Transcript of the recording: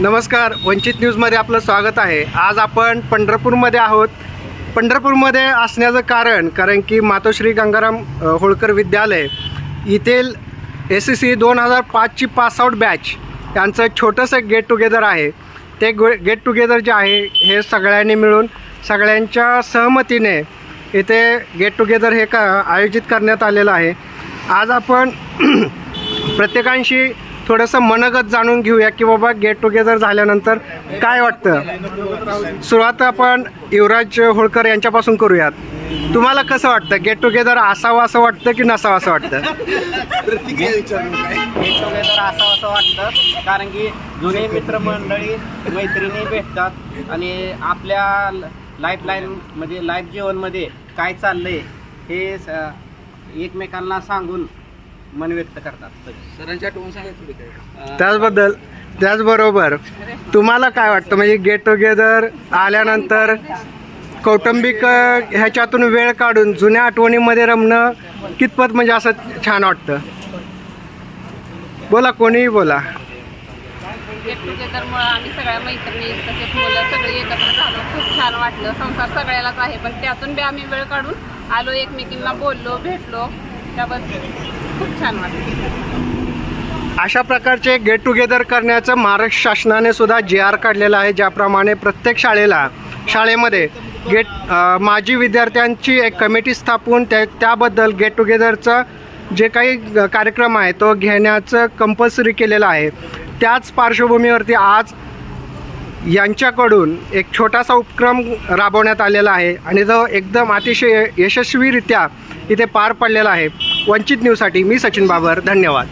नमस्कार वंचित न्यूजमध्ये आपलं स्वागत आहे. आज आपण पंढरपूरमध्ये आहोत. पंढरपूरमध्ये असण्याचं कारण कारण की मातोश्री गंगाराम होळकर विद्यालय येथील एस सी सी दोन हजार पाचची पासआउट बॅच यांचं छोटंसं गेट टुगेदर आहे. ते गो गेट टुगेदर जे आहे हे सगळ्यांनी मिळून सगळ्यांच्या सहमतीने इथे गेट टुगेदर हे का आयोजित करण्यात आलेलं आहे. आज आपण प्रत्येकांशी थोडंसं मनगत जाणून घेऊया की बाबा गेट टुगेदर झाल्यानंतर काय वाटतं? सुरुवात आपण युवराज होळकर यांच्यापासून करूयात. तुम्हाला कसं वाटतं? गेट टुगेदर असावं असं वाटतं की नसावं असं वाटतं? गेट टुगेदर असावं असं वाटतं कारण की जुने मित्रमंडळी मैत्रिणी भेटतात आणि आपल्या लाईफ लाईन म्हणजे लाईफ जीवनमध्ये काय चाललंय हे स- एकमेकांना सांगून मन व्यक्त करतात. सरांच्या आठवण सांगायचं काय त्याचबद्दल त्याचबरोबर तुम्हाला काय वाटतं? म्हणजे गेट टुगेदर आल्यानंतर कौटुंबिक ह्याच्यातून वेळ काढून जुन्या आठवणीमध्ये रमणं कितपत म्हणजे असं छान वाटतं? बोला कोणीही बोला. गेट टुगेदरमुळं आम्ही सगळ्या मैत्रिणी तसेच मुलं सगळे एकत्र झालो. खूप छान वाटलं. संसार सगळ्यालाच आहे पण त्यातून बी आम्ही वेळ काढून आलो एकमेकींना बोललो भेटलो. त्याबद्दल खूप छान वाटते अशा प्रकारचे गेट टुगेदर करण्याचं महाराष्ट्र शासनाने सुद्धा जे आर काढलेलं आहे. ज्याप्रमाणे प्रत्येक शाळेला शाळेमध्ये गेट माजी विद्यार्थ्यांची एक कमिटी स्थापून त्या त्याबद्दल गेट टुगेदरचं जे काही कार्यक्रम आहे तो घेण्याचं कंपल्सरी केलेलं आहे. त्याच पार्श्वभूमीवरती आज यांच्याकडून एक छोटासा उपक्रम राबवण्यात आलेला आहे. आणि तो एकदम अतिशय यशस्वीरित्या इथे पार पडलेला आहे. वंचित न्यूजसाठी मी सचिन बाबर धन्यवाद.